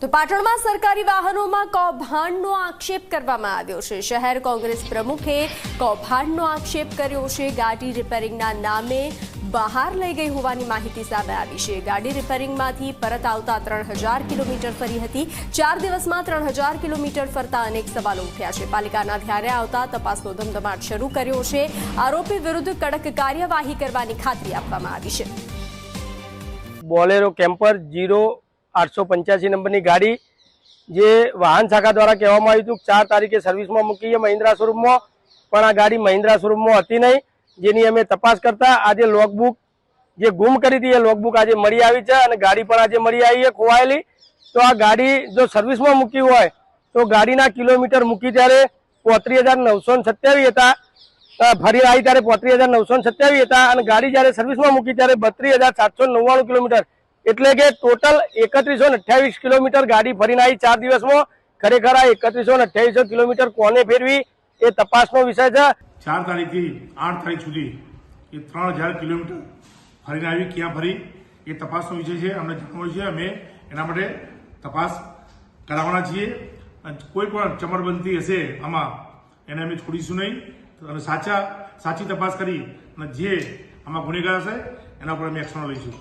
તો પાટણમાં સરકારી વાહનોમાં કૌભાંડનો આક્ષેપ કરવામાં આવ્યો છે. શહેર કોંગ્રેસ પ્રમુખે કૌભાંડનો આક્ષેપ કર્યો છે. ગાડી રિપેરિંગના નામે બહાર લઈ ગઈ હોવાની માહિતી સામે આવી છે. ગાડી રિપેરિંગમાંથી પરત આવતા ત્રણ હજાર કિલોમીટર ફરી હતી. ચાર દિવસમાં ત્રણ હજાર કિલોમીટર ફરતા અનેક સવાલો ઉઠ્યા છે. પાલિકાના ધ્યાને આવતા તપાસનો ધમધમાટ શરૂ કર્યો છે. આરોપી વિરુદ્ધ કડક કાર્યવાહી કરવાની ખાતરી આપવામાં આવી છે. બોલેરો કેમ્પર જીરો આઠસો પંચ્યાસી નંબરની ગાડી જે વાહન શાખા દ્વારા કહેવામાં આવ્યું હતું ચાર તારીખે સર્વિસમાં મૂકી છે મહિન્દ્રા શોરૂમમાં પણ આ ગાડી મહિન્દ્રા શોરૂમમાં હતી નહીં. જેની અમે તપાસ કરતા આજે લોગબુક જે ગુમ કરી હતી એ લોગબુક આજે મળી આવી છે અને ગાડી પણ આજે મળી આવી છે ખોવાયેલી. તો આ ગાડી જો સર્વિસમાં મૂકી હોય તો ગાડીના કિલોમીટર મૂકી ત્યારે પોત્રીસ હજાર નવસો સત્યાવીસ હતા. ફરી આવી ત્યારે પોત્રીસ હજાર નવસો સત્યાવીસ હતા અને ગાડી જ્યારે સર્વિસમાં મૂકી ત્યારે બત્રીસ હજાર સાતસો નવ્વાણું કિલોમીટર એટલે કે ટોટલ એકત્રીસો અઠ્યાવીસ કિલોમીટર ગાડી ફરીને આવી ચાર દિવસમાં. ખરેખર આ એકત્રીસો અઠ્યાવીસો કિલોમીટર કોને ફેરવી એ તપાસનો વિષય છે. ચાર તારીખથી આઠ તારીખ સુધી એ ત્રણ હજાર કિલોમીટર ફરીને આવી, ક્યાં ફરી એ તપાસનો વિષય છે, અમને જાણવું છે. અમે એના માટે તપાસ કરાવવાના છીએ. કોઈ પણ ચમરબંધી હશે આમાં, એને અમે છોડીશું નહીં. અને સાચા, સાચી તપાસ કરી અને જે આમાં ગુનેગાર હશે, એના પર અમે એક્શન લઈશું.